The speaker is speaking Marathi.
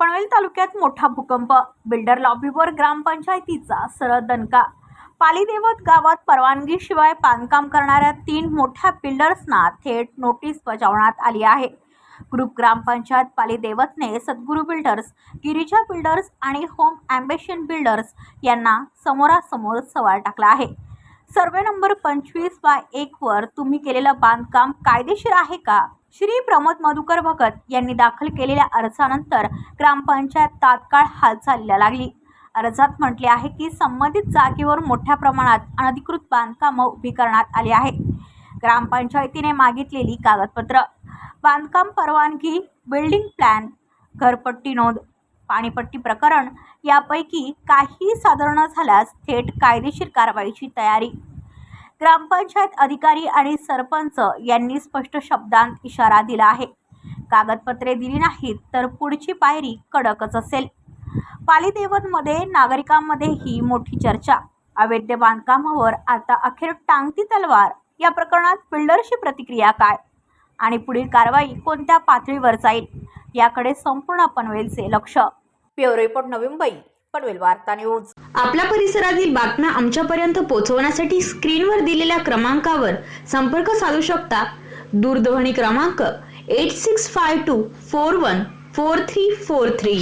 पनवेल तालुक्यात मोठा भूकंप. बिल्डर लॉबीवर ग्रामपंचायतीचा सरळ दणका. पालीदेवत गावात परवानगीशिवाय बांधकाम करणाऱ्या तीन मोठ्या बिल्डर्सना थेट नोटीस बजावण्यात आली आहे. ग्रुप ग्रामपंचायत पालीदेवतने सद्गुरू बिल्डर्स गिरिजा बिल्डर्स आणि होम ॲम्बेशन बिल्डर्स यांना समोरासमोर सवाल टाकला आहे. सर्वे नंबर पंचवीस बाय एकवर तुम्ही केलेलं बांधकाम कायदेशीर आहे का? श्री प्रमोद मधुकर भगत यांनी दाखल केलेल्या अर्जानंतर ग्रामपंचायत तात्काळ हालचालीला लागली. अर्जात म्हटले आहे की संबंधित जागेवर मोठ्या प्रमाणात अनधिकृत बांधकामं उभी करण्यात आली आहे. ग्रामपंचायतीने मागितलेली कागदपत्र. बांधकाम परवानगी बिल्डिंग प्लॅन घरपट्टी नोंद पाणीपट्टी प्रकरण यापैकी काहीही सादर न झाल्यास थेट कायदेशीर कारवाईची तयारी. ग्रामपंचायत अधिकारी आणि सरपंच यांनी स्पष्ट शब्दांत इशारा दिला आहे. कागदपत्रे दिली नाहीत तर पुढची पायरी कडकच असेल. पालीदेवतमध्ये नागरिकांमध्ये ही मोठी चर्चा. अवैध बांधकामावर आता अखेर टांगती तलवार. या प्रकरणात बिल्डरची प्रतिक्रिया काय? आणि पुढील कारवाई कोणत्या पातळीवर जाईल याकडे संपूर्ण पनवेलचे लक्ष. प्युअर रिपोर्ट नवी मुंबई पनवेल वार्ता न्यूज. आपल्या परिसरातील बातम्या आमच्यापर्यंत पोहोचवण्यासाठी स्क्रीनवर दिलेल्या क्रमांकावर संपर्क साधू शकता. दूरध्वनी क्रमांक eight six five two four one four three four three